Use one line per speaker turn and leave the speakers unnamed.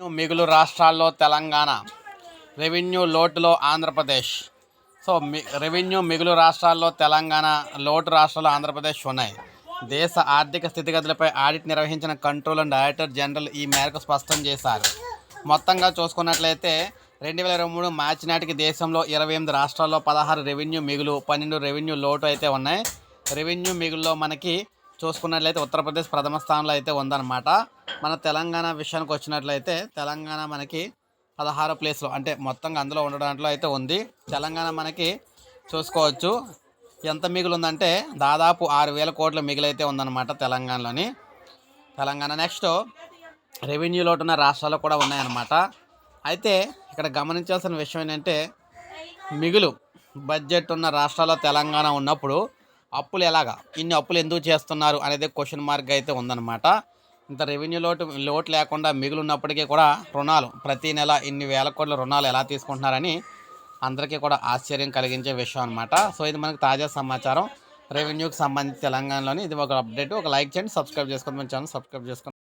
మిగులు రాష్ట్రాల్లో తెలంగాణ. రెవెన్యూ లోటులో ఆంధ్రప్రదేశ్. సో మి రెవెన్యూ మిగులు రాష్ట్రాల్లో తెలంగాణ లోటు రాష్ట్రాల్లో ఆంధ్రప్రదేశ్ ఉన్నాయి. దేశ ఆర్థిక స్థితిగతులపై ఆడిట్ నిర్వహించిన కంట్రోల్ అండ్ డైరెక్టర్ జనరల్ ఈ మేరకు స్పష్టం చేశారు. మొత్తంగా చూసుకున్నట్లయితే రెండు వేల ఇరవై మూడు మార్చి నాటికి దేశంలో ఇరవై ఎనిమిది రాష్ట్రాల్లో పదహారు రెవెన్యూ మిగులు పన్నెండు రెవెన్యూ లోటు అయితే ఉన్నాయి. రెవెన్యూ మిగుల్లో మనకి చూసుకున్నట్లయితే ఉత్తరప్రదేశ్ ప్రథమ స్థానంలో అయితే ఉందన్నమాట. మన తెలంగాణ విషయానికి వచ్చినట్లయితే తెలంగాణ మనకి పదహారు ప్లేస్లో అంటే మొత్తంగా అందులో ఉండడంలో అయితే ఉంది. తెలంగాణ మనకి చూసుకోవచ్చు. ఎంత మిగులు ఉందంటే దాదాపు ఆరు వేల కోట్ల మిగిలైతే ఉందన్నమాట తెలంగాణలోని. తెలంగాణ నెక్స్ట్ రెవెన్యూలో ఉన్న రాష్ట్రాలు కూడా ఉన్నాయన్నమాట. అయితే ఇక్కడ గమనించాల్సిన విషయం ఏంటంటే మిగులు బడ్జెట్ ఉన్న రాష్ట్రాల్లో తెలంగాణ ఉన్నప్పుడు అప్పులు ఎలాగా ఇన్ని అప్పులు ఎందుకు చేస్తున్నారు అనేది క్వశ్చన్ మార్క్ అయితే ఉందన్నమాట. ఇంత రెవెన్యూ లోటు లోటు లేకుండా మిగులున్నప్పటికీ కూడా రుణాలు ప్రతి నెల ఇన్ని వేల కోట్ల రుణాలు ఎలా తీసుకుంటున్నారని అందరికీ కూడా ఆశ్చర్యం కలిగించే విషయం అనమాట సో ఇది మనకు తాజా సమాచారం. రెవెన్యూకి సంబంధించి తెలంగాణలోని ఇది ఒక అప్డేట్ ఒక లైక్ చేయండి సబ్స్క్రైబ్ చేసుకోండి. మన ఛానల్ సబ్స్క్రైబ్ చేసుకోండి.